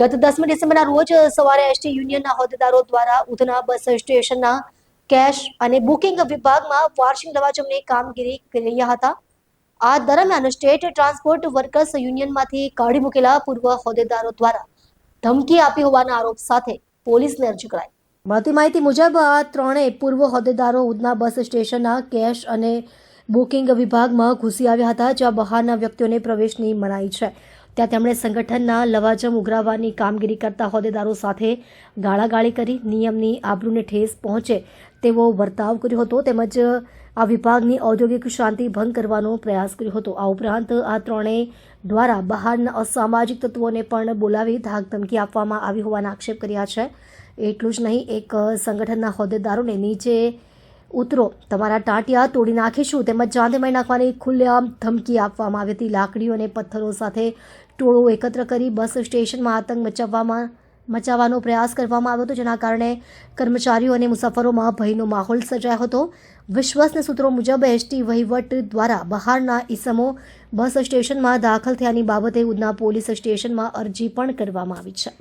ગત દસમી ડિસેમ્બરના રોજ સવારે એસટી યુનિયનના હોદ્દેદારો દ્વારા ઉધના બસ સ્ટેશનના કેશ અને બુકિંગ વિભાગમાં વાર્ષિક લવાજમની કામગીરી કરી રહ્યા હતા. આ દરમિયાન સ્ટેટ ટ્રાન્સપોર્ટ વર્કર્સ યુનિયનમાંથી કાઢી મૂકેલા પૂર્વ હોદ્દેદારો દ્વારા ધમકી આપી હોવાના આરોપ સાથે પોલીસને અરજી કરાઈ. મળતી માહિતી મુજબ આ ત્રણેય પૂર્વ હોદ્દેદારો ઉધના બસ સ્ટેશનના કેશ અને બુકિંગ વિભાગમાં ઘૂસી આવ્યા હતા, જ્યાં બહારના વ્યક્તિઓને પ્રવેશની મનાઈ છે. ત્યાં તેમણે સંગઠનના લવાજમ ઉઘરાવવાની કામગીરી કરતા હોદ્દેદારો સાથે ગાળાગાળી કરી, નિયમની આબરૂને ઠેસ પહોંચે તેવો વર્તાવ કર્યો હતો. તેમજ આ વિભાગની ઔદ્યોગિક શાંતિ ભંગ કરવાનો પ્રયાસ કર્યો હતો. આ ઉપરાંત આ ત્રણેય દ્વારા બહારના અસામાજિક તત્વોને પણ બોલાવી ધાક ધમકી આપવામાં આવી હોવાના આક્ષેપ કર્યા છે. એટલું જ નહીં, એક સંગઠનના હોદ્દેદારોને નીચે ઉતરો. તમારા ટાંટિયા તોડી નાખીશું તેમજ જાંદે મારી નાખવાની ખુલ્લેઆમ ધમકી આપવામાં આવી હતી. લાકડીઓ અને પથ્થરો સાથે ટોળો એકત્ર કરી બસ સ્ટેશનમાં આતંક મચાવવામાં, મચાવવાનો પ્રયાસ કરવામાં આવ્યો હતો, જેના કારણે કર્મચારીઓ અને મુસાફરોમાં ભયનો માહોલ સર્જાયો હતો. વિશ્વસનીય સૂત્રો મુજબ, એસટી વહીવટ દ્વારા બહારના ઈસમો બસ સ્ટેશનમાં દાખલ થયાની બાબતે ઉધના પોલીસ સ્ટેશનમાં અરજી પણ કરવામાં આવી છે.